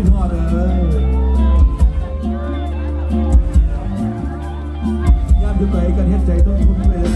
พี่พ่อเลยยามอยู่ไกลกันเฮ็ดใจต้องทุนเลย